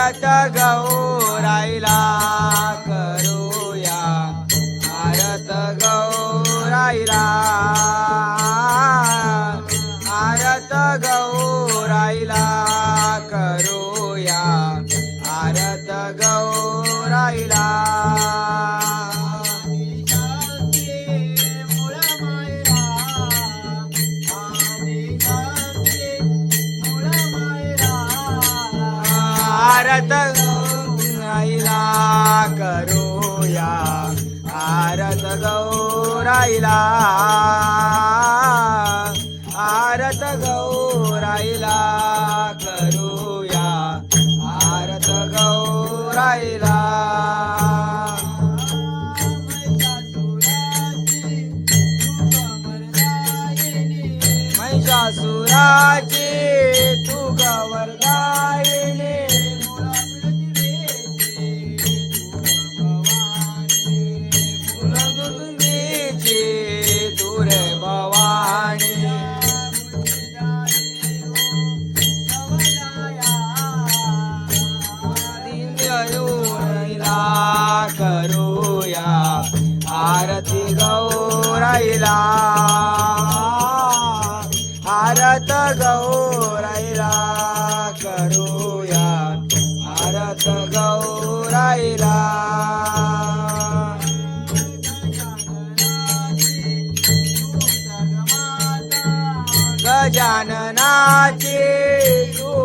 परत गौराईला करूया. भारत गौराईला आरत गौराईला करूया. आरत गौराईला. आरत गौराईला करूया. आरत गौराईला. महिषासुराची तू गवरदायिनी गौराईला. आरत गौराईला करूया. आरत गौराईला. गजाननाची तू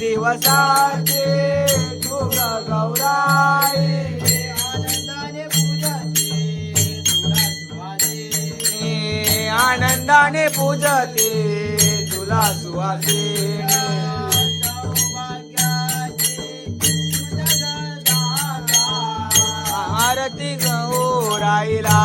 दिवसाचे तुग गौराई आनंदाने मी आनंदाने पूजते तुला सुवासिनी आरती गौराईला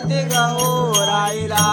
आरती गौराईला